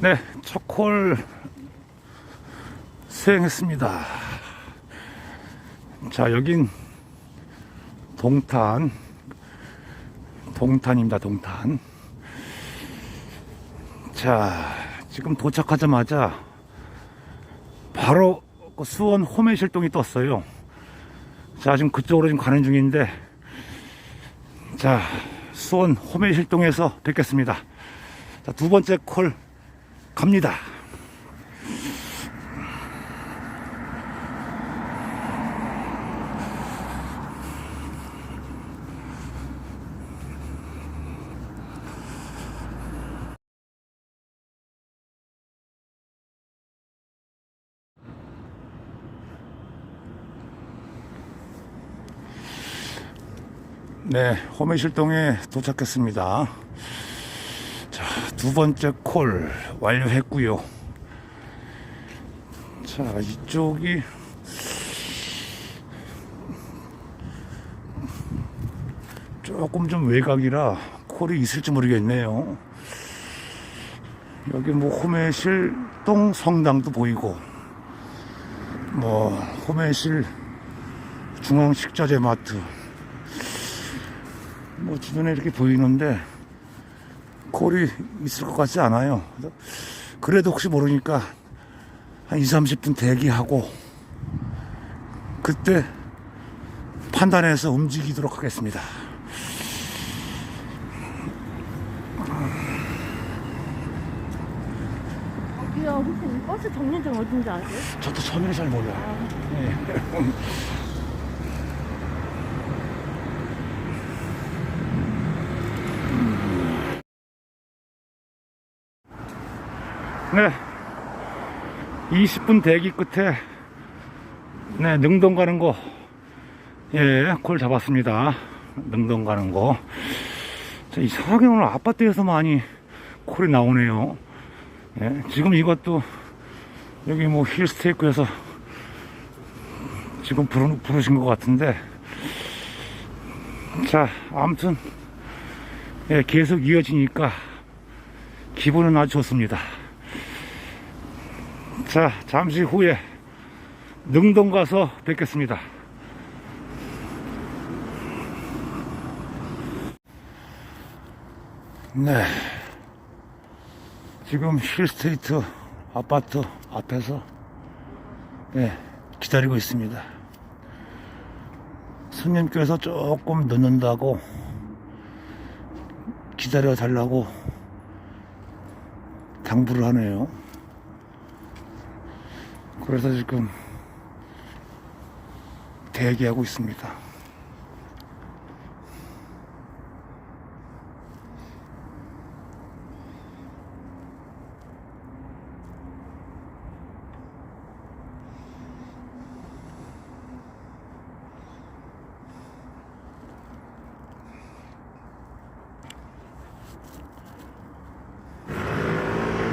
네, 첫콜 수행했습니다. 자, 여긴 동탄. 동탄입니다, 동탄. 자, 지금 도착하자마자 바로 그 수원 호매실동이 떴어요. 자, 지금 그쪽으로 지금 가는 중인데, 자, 수원 호매실동에서 뵙겠습니다. 자, 두 번째 콜 갑니다. 네, 호매실동에 도착했습니다. 자, 두 번째 콜 완료했고요. 자, 이쪽이 조금 좀 외곽이라 콜이 있을지 모르겠네요. 여기 뭐 호매실 동 성당도 보이고 뭐 호매실 중앙식자재 마트 뭐 주변에 이렇게 보이는데 콜이 있을 것 같지 않아요. 그래도 혹시 모르니까 한 2, 30분 대기하고 그때 판단해서 움직이도록 하겠습니다. 여기요 혹시 버스 정류장 어딘지 아세요? 저도 처음에는 잘 몰라요. 네. 네. 20분 대기 끝에 네, 능동 가는 거 예, 콜 잡았습니다. 능동 가는 거. 자, 이상하게 오늘 아파트에서 많이 콜이 나오네요. 예, 지금 이것도 여기 뭐 힐스테이크에서 지금 부르, 부르신 것 같은데 자 아무튼 예, 계속 이어지니까 기분은 아주 좋습니다 자 잠시 후에 능동 가서 뵙겠습니다 네 지금 힐스테이트 아파트 앞에서 예, 기다리고 있습니다. 손님께서 조금 늦는다고 기다려 달라고 당부를 하네요. 그래서 지금 대기하고 있습니다.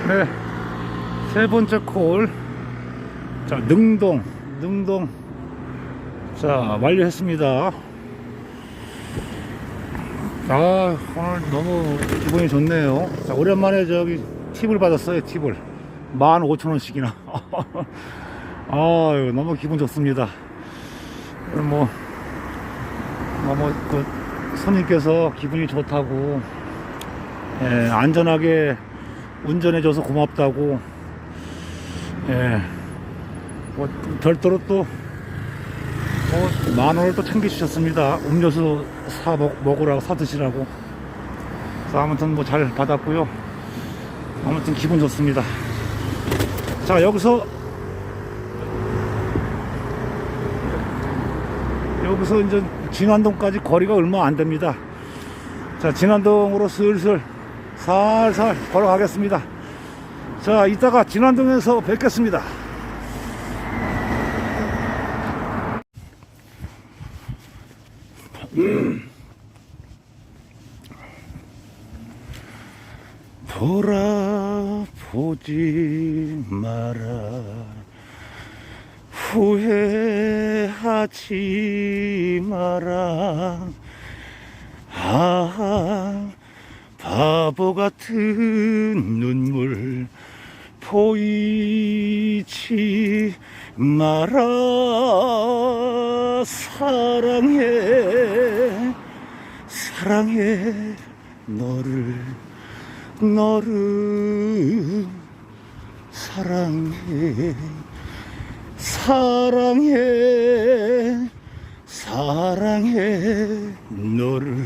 네. 세 번째 콜. 자, 능동. 능동. 자, 완료했습니다. 아, 오늘 너무 기분이 좋네요. 자, 오랜만에 저기 팁을 받았어요, 팁을. 15,000원씩이나. 아, 너무 기분 좋습니다. 뭐, 너무 그 손님께서 기분이 좋다고, 예, 안전하게 운전해줘서 고맙다고 예. 뭐 별도로 또만 원을 또 챙겨주셨습니다. 음료수 사 먹, 먹으라고 사 드시라고. 그래서 아무튼 뭐 잘 받았고요. 아무튼 기분 좋습니다. 자 여기서 여기서 이제 진안동까지 거리가 얼마 안 됩니다. 자 진안동으로 슬슬 살살 걸어가겠습니다. 자, 이따가 진안동에서 뵙겠습니다. 보라 보지 마라. 후회하지 마라. 아 바보 같은 눈물 보이지 말아 사랑해 사랑해 너를 너를 사랑해 사랑해 사랑해 너를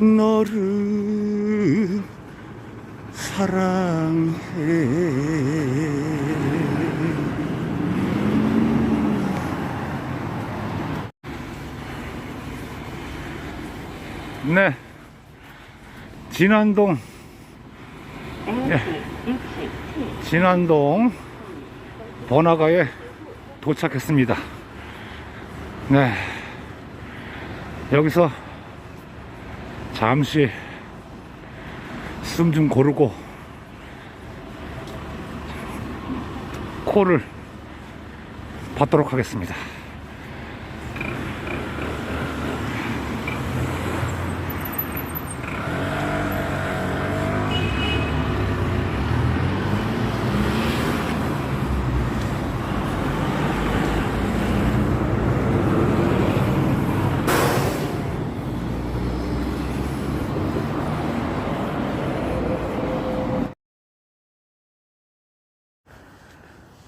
너를 사랑해. 네 진안동 예. 진안동 번화가에 도착했습니다. 네. 여기서 잠시 숨 좀 고르고 코를 받도록 하겠습니다.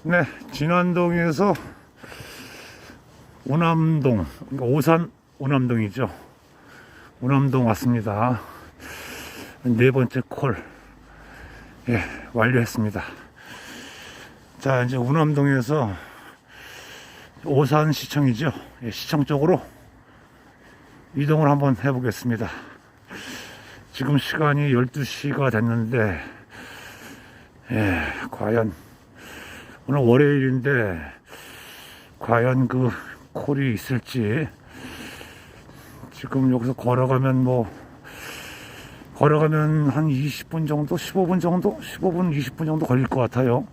네, 진안동에서 오남동, 그러니까 오산 오남동이죠. 오남동 왔습니다. 네 번째 콜, 예, 완료했습니다. 자, 이제 오남동에서 오산 시청이죠. 예, 시청 쪽으로 이동을 한번 해보겠습니다. 지금 시간이 12시가 됐는데, 예, 과연 오늘 월요일인데 과연 그 콜이 있을지. 지금 여기서 걸어가면 뭐 걸어가면 한 20분 정도 15분 정도? 15분 20분 정도 걸릴 것 같아요.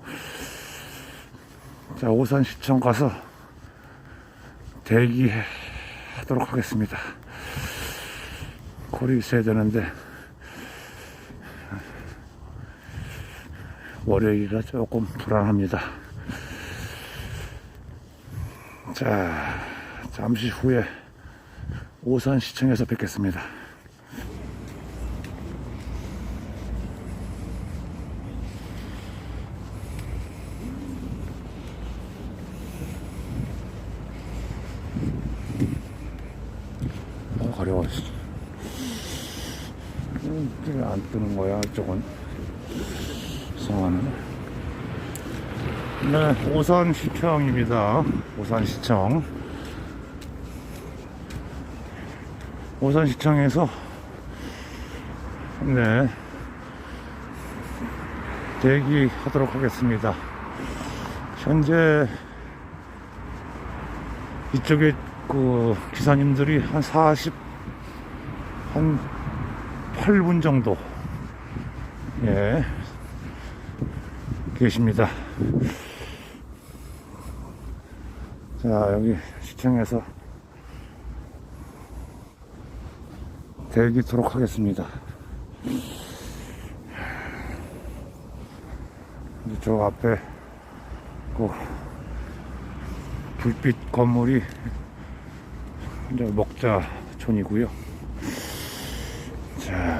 자 오산시청 가서 대기하도록 하겠습니다. 콜이 있어야 되는데 월요일이라 조금 불안합니다. 자, 잠시 후에 오산시청에서 뵙겠습니다. 어, 가려워. 음, 안 뜨는 거야, 이쪽 은. 이상하네. 네, 오산시청입니다. 오산시청. 오산시청에서, 네, 대기하도록 하겠습니다. 현재, 이쪽에 그 기사님들이 한 40, 한 8분 정도, 예, 계십니다. 자, 여기 시청에서 대기토록 하겠습니다. 저 앞에 그 불빛 건물이 먹자촌이고요. 자,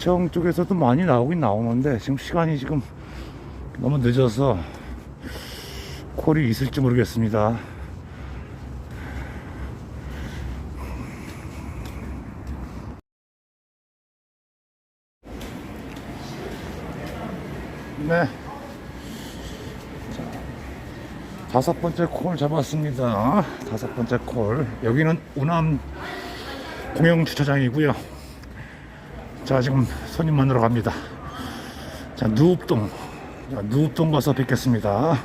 시청 쪽에서도 많이 나오긴 나오는데 지금 시간이 지금 너무 늦어서 콜이 있을지 모르겠습니다. 네. 자, 다섯 번째 콜 잡았습니다. 다섯 번째 콜. 여기는 우남 공영 주차장이고요. 자, 지금 손님 만나러 갑니다. 자, 누읍동. 자, 누읍동 가서 뵙겠습니다.